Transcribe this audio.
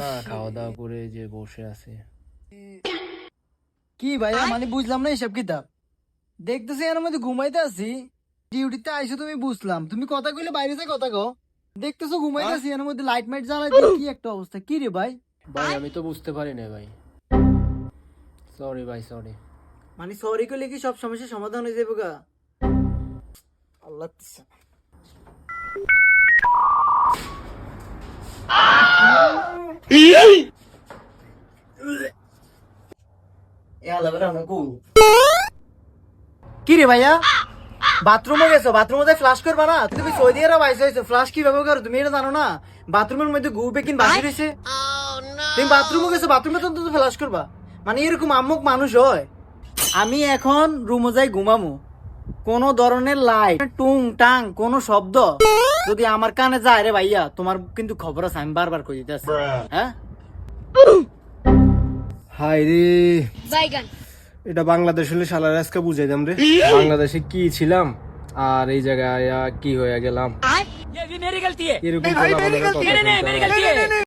না খাওয়া দাওয়া করে যে বসে আছে। কি ভাইয়া মানে বুঝলাম না এসব কিতাব দেখতেছি এর মধ্যে ঘুমাইতে আছি। ডিউটিতে আইসো তুমি বুঝলাম। তুমি কথা কইলে বাইরে থেকে কথা কো দেখতেছো ঘুমাইতে আছি এর মধ্যে লাইট মাইট জ্বালাই দিয়ে কি একটা অবস্থা। কি রে ভাই? ভাই আমি তো বুঝতে পারি না ভাই। সরি ভাই সরি মানে সরি করলে কি সব সমস্যার সমাধান হয়ে যাবে গা? আল্লাহ তিসা। এ আল্লাহ বেটা আমার গু। কি রে ভাইয়া? বাথরুমে গেছো? বাথরুমে ফ্লাশ করবা না? তুমি সৌদি আরব আইসো হয়েছো। ফ্লাশ কি ব্যবহার করো? তুমি এটা জানো না? বাথরুমের মধ্যে গু বেকিন বাকি রয়েছে। তুমি বাথরুমে গেছো? বাথরুমে তো তো ফ্লাশ করবা। মানে এরকম আমুক মানুষ হয়। আমি এখন রুমে যাই ঘুমামু। কোন ধরনের লাইট টুং টাং কোন শব্দ। যদি আমার কানে যায় রে ভাইয়া তোমার কিন্তু খবর আছে আমি বারবার কই দিতেছি হ্যাঁ হাই রে বাইগান এটা বাংলাদেশ হলে শালার আজকে বুঝাই দাম রে বাংলাদেশে কি ছিলাম আর এই জায়গায় কি হয়ে গেলাম আর এরকম